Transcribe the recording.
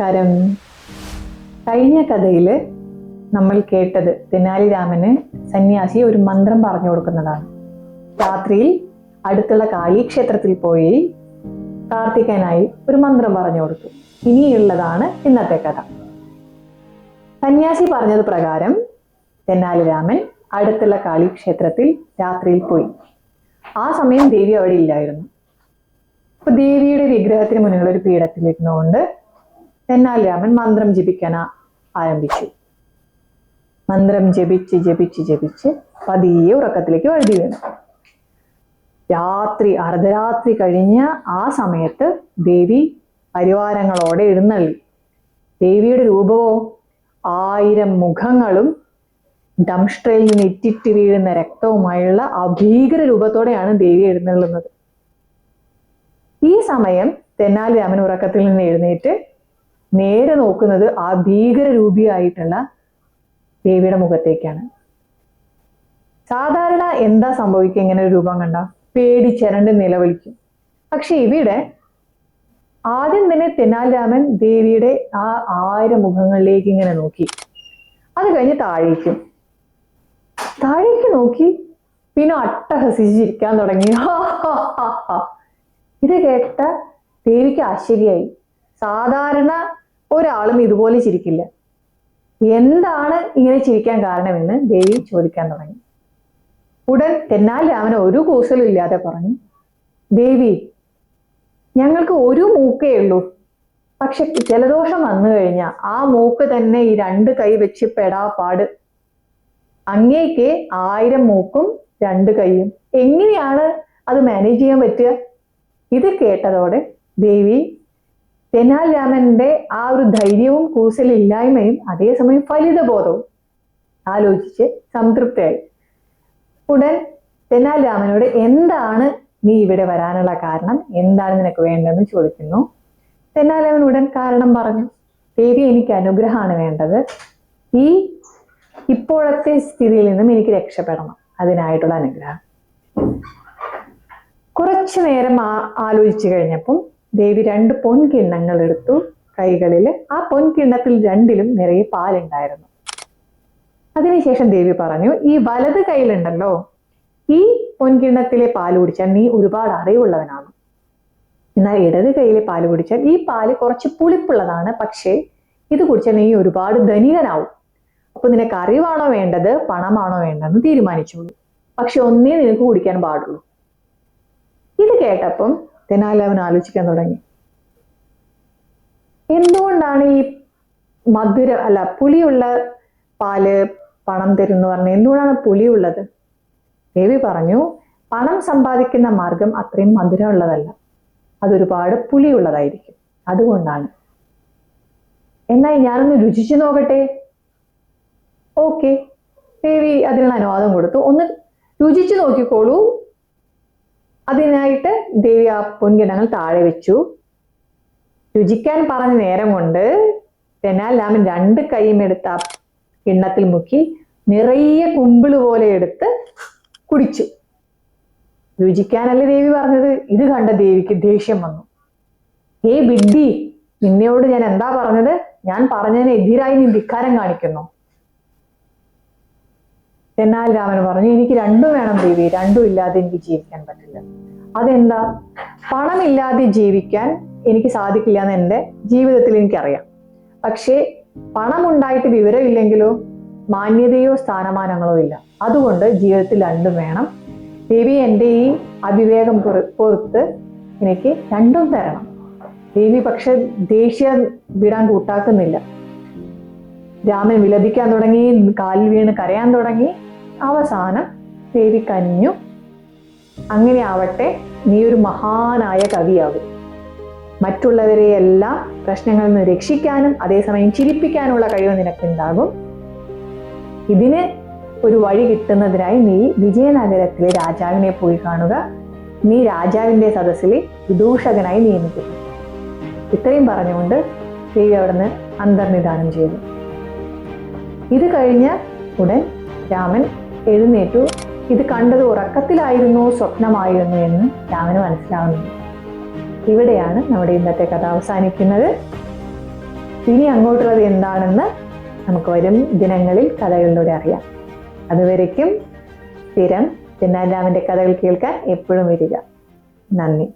നമസ്കാരം. കഴിഞ്ഞ കഥയിൽ നമ്മൾ കേട്ടത് തെനാലി രാമന് സന്യാസി ഒരു മന്ത്രം പറഞ്ഞു കൊടുക്കുന്നതാണ്. രാത്രിയിൽ അടുത്തുള്ള കാളി ക്ഷേത്രത്തിൽ പോയി പ്രാർത്ഥിക്കാനായി ഒരു മന്ത്രം പറഞ്ഞു കൊടുത്തു. ഇനിയുള്ളതാണ് ഇന്നത്തെ കഥ. സന്യാസി പറഞ്ഞത് പ്രകാരം തെന്നാലി രാമൻ അടുത്തുള്ള കാളീക്ഷേത്രത്തിൽ രാത്രിയിൽ പോയി. ആ സമയം ദേവി അവിടെ ഇല്ലായിരുന്നു. അപ്പൊ ദേവിയുടെ വിഗ്രഹത്തിന് മുന്നിലുള്ള ഒരു പീഠത്തിലിരുന്നുകൊണ്ട് തെന്നാലി രാമൻ മന്ത്രം ജപിക്കാൻ ആരംഭിച്ചു. മന്ത്രം ജപിച്ച് ജപിച്ച് ജപിച്ച് പതിയെ ഉറക്കത്തിലേക്ക് വഴുതി വീണു. രാത്രി അർദ്ധരാത്രി കഴിഞ്ഞ ആ സമയത്ത് ദേവി പരിവാരങ്ങളോടെ എഴുന്നള്ളി. ദേവിയുടെ രൂപമോ ആയിരം മുഖങ്ങളും ഡംഷ്ട്രയിൽ നിന്ന് ഇറ്റിറ്റ് വീഴുന്ന രക്തവുമായുള്ള അഭീകര രൂപത്തോടെയാണ് ദേവി എഴുന്നള്ളുന്നത്. ഈ സമയം തെന്നാലി രാമൻ ഉറക്കത്തിൽ നിന്ന് എഴുന്നേറ്റ് നേരെ നോക്കുന്നത് ആ ഭീകര രൂപിയായിട്ടുള്ള ദേവിയുടെ മുഖത്തേക്കാണ്. സാധാരണ എന്താ സംഭവിക്കുക ഇങ്ങനെ ഒരു രൂപം കണ്ട? പേടിച്ചരണ്ട് നിലവിളിക്കും. പക്ഷെ ഇവിടെ ആദ്യം തന്നെ തെനാലിരാമൻ ദേവിയുടെ ആ ആയിരം മുഖങ്ങളിലേക്ക് ഇങ്ങനെ നോക്കി. അത് കഴിഞ്ഞ് താഴേക്കും. താഴേക്ക് നോക്കി പിന്നെ അട്ടഹസിച്ചിരിക്കാൻ തുടങ്ങി. ഇത് കേട്ട ദേവിക്ക് ആശ്ചര്യമായി. സാധാരണ ഒരാളും ഇതുപോലെ ചിരിക്കില്ല. എന്താണ് ഇങ്ങനെ ചിരിക്കാൻ കാരണമെന്ന് ദേവി ചോദിക്കാൻ തുടങ്ങി. ഉടൻ തെന്നാൽ രാമൻ ഒരു കൂസലും ഇല്ലാതെ പറഞ്ഞു ദേവി ഞങ്ങൾക്ക് ഒരു മൂക്കേ ഉള്ളൂ. പക്ഷെ ജലദോഷം വന്നു കഴിഞ്ഞാൽ ആ മൂക്ക് തന്നെ ഈ രണ്ട് കൈ വെച്ച് പെടാ. അങ്ങേക്ക് ആയിരം മൂക്കും രണ്ട് കൈയും. എങ്ങനെയാണ് അത് മാനേജ് ചെയ്യാൻ പറ്റുക? ഇത് കേട്ടതോടെ ദേവി തെനാൽ രാമന്റെ ആ ഒരു ധൈര്യവും കൂസലില്ലായ്മയും അതേസമയം ഫലിതബോധവും ആലോചിച്ച് സംതൃപ്തയായി. ഉടൻ തെനാൽ രാമനോട് എന്താണ് നീ ഇവിടെ വരാനുള്ള കാരണം? എന്താണ് നിനക്ക് വേണ്ടതെന്ന് ചോദിക്കുന്നു. തെനാൽ രാമൻ ഉടൻ കാരണം പറഞ്ഞു. ദേവി എനിക്ക് അനുഗ്രഹമാണ് വേണ്ടത്. ഈ ഇപ്പോഴത്തെ സ്ഥിതിയിൽ നിന്നും എനിക്ക് രക്ഷപ്പെടണം. അതിനായിട്ടുള്ള അനുഗ്രഹം. കുറച്ചു നേരം ആലോചിച്ചു കഴിഞ്ഞപ്പം ദേവി രണ്ട് പൊൻകിണ്ണങ്ങൾ എടുത്തു കൈകളിൽ ആ പൊൻകിണ്ണത്തിൽ രണ്ടിലും നിറയെ പാലുണ്ടായിരുന്നു. അതിനുശേഷം ദേവി പറഞ്ഞു ഈ വലത് കയ്യിലുണ്ടല്ലോ ഈ പൊൻകിണ്ണത്തിലെ പാൽ കുടിച്ചാൽ നീ ഒരുപാട് അറിവുള്ളവനാണ്. എന്നാൽ ഇടത് കയ്യിലെ പാൽ കുടിച്ചാൽ ഈ പാൽ കുറച്ച് പുളിപ്പുള്ളതാണ് പക്ഷേ ഇത് കുടിച്ചാൽ നീ ഒരുപാട് ധനികനാവും. അപ്പൊ നിനക്ക് അറിവാണോ വേണ്ടത് പണമാണോ വേണ്ടതെന്ന് തീരുമാനിച്ചോളൂ. പക്ഷെ ഒന്നേ നിനക്ക് കുടിക്കാൻ പാടുള്ളൂ. ഇത് കേട്ടപ്പം തെനാലവൻ ആലോചിക്കാൻ തുടങ്ങി. എന്തുകൊണ്ടാണ് ഈ മധുര അല്ല പുളിയുള്ള പാൽ പണം തരുന്നു പറഞ്ഞ എന്തുകൊണ്ടാണ് പുളിയുള്ളത്? ദേവി പറഞ്ഞു പണം സമ്പാദിക്കുന്ന മാർഗം അത്രയും മധുരമുള്ളതല്ല. അതൊരുപാട് പുളിയുള്ളതായിരിക്കും. അതുകൊണ്ടാണ്. എന്നാൽ ഞാനൊന്ന് രുചിച്ചു നോക്കട്ടെ? ഓക്കെ. ദേവി അതിനുള്ള അനുവാദം കൊടുത്തു. ഒന്ന് രുചിച്ചു നോക്കിക്കോളൂ. അതിനായിട്ട് ദേവി ആ പൊൻകിടങ്ങൾ താഴെ വെച്ചു. രുചിക്കാൻ പറഞ്ഞ നേരം കൊണ്ട് തെനാലാമൻ രണ്ട് കൈയും എടുത്ത് ആ കിണ്ണത്തിൽ മുക്കി നിറയെ കുമ്പിൾ പോലെ എടുത്ത് കുടിച്ചു. രുചിക്കാനല്ലേ ദേവി പറഞ്ഞത്? ഇത് കണ്ട ദേവിക്ക് ദേഷ്യം വന്നു. ഏ ബിഡ്ഡി നിന്നോട് ഞാൻ എന്താ പറഞ്ഞത്? ഞാൻ പറഞ്ഞതിന് എതിരായി നീ ധിക്കാരം കാണിക്കുന്നു. എന്നാൽ രാമൻ പറഞ്ഞു എനിക്ക് രണ്ടും വേണം ദേവി രണ്ടും ഇല്ലാതെ എനിക്ക് ജീവിക്കാൻ പറ്റില്ല. അതെന്താ? പണമില്ലാതെ ജീവിക്കാൻ എനിക്ക് സാധിക്കില്ല എന്ന് എന്റെ ജീവിതത്തിൽ എനിക്കറിയാം. പക്ഷേ പണമുണ്ടായിട്ട് വിവരമില്ലെങ്കിലോ? മാന്യതയോ സ്ഥാനമാനങ്ങളോ ഇല്ല. അതുകൊണ്ട് ജീവിതത്തിൽ രണ്ടും വേണം. ദേവി എന്റെ ഈ അവിവേകം പുറത്ത് എനിക്ക് രണ്ടും തരണം. ദേവി പക്ഷെ ദേഷ്യം വിടാൻ കൂട്ടാക്കുന്നില്ല. രാമൻ വിലപിക്കാൻ തുടങ്ങി കാലിൽ വീണ് കരയാൻ തുടങ്ങി. അവസാനം ദേവി കനിഞ്ഞു. അങ്ങനെ ആവട്ടെ നീ ഒരു മഹാനായ കവിയാകും. മറ്റുള്ളവരെയെല്ലാം പ്രശ്നങ്ങളിൽ നിന്ന് രക്ഷിക്കാനും അതേസമയം ചിരിപ്പിക്കാനുള്ള കഴിവ് നിനക്കുണ്ടാകും. ഇതിന് ഒരു വഴി കിട്ടുന്നതിനായി നീ വിജയനഗരത്തിലെ രാജാവിനെ പോയി കാണുക. നീ രാജാവിന്റെ സദസ്സിലെ വിദൂഷകനായി നിയമിക്കപ്പെട്ടു ഇത്രയും പറഞ്ഞുകൊണ്ട് ദേവി അവിടുന്ന് അന്തർനിധാനം ചെയ്തു. ഇത് കഴിഞ്ഞ ഉടൻ രാമൻ എഴുന്നേറ്റു. ഇത് കണ്ടത് ഉറക്കത്തിലായിരുന്നോ സ്വപ്നമായിരുന്നു എന്ന് രാമന് മനസ്സിലാവുന്നു. ഇവിടെയാണ് നമ്മുടെ ഇന്നത്തെ കഥ അവസാനിക്കുന്നത്. ഇനി അങ്ങോട്ടുള്ളത് എന്താണെന്ന് നമുക്ക് വരും ദിനങ്ങളിൽ കഥകളിലൂടെ അറിയാം. അതുവരയ്ക്കും സ്ഥിരം തെന്നാലിരാമന്റെ കഥകൾ കേൾക്കാൻ എപ്പോഴും വരിക. നന്ദി.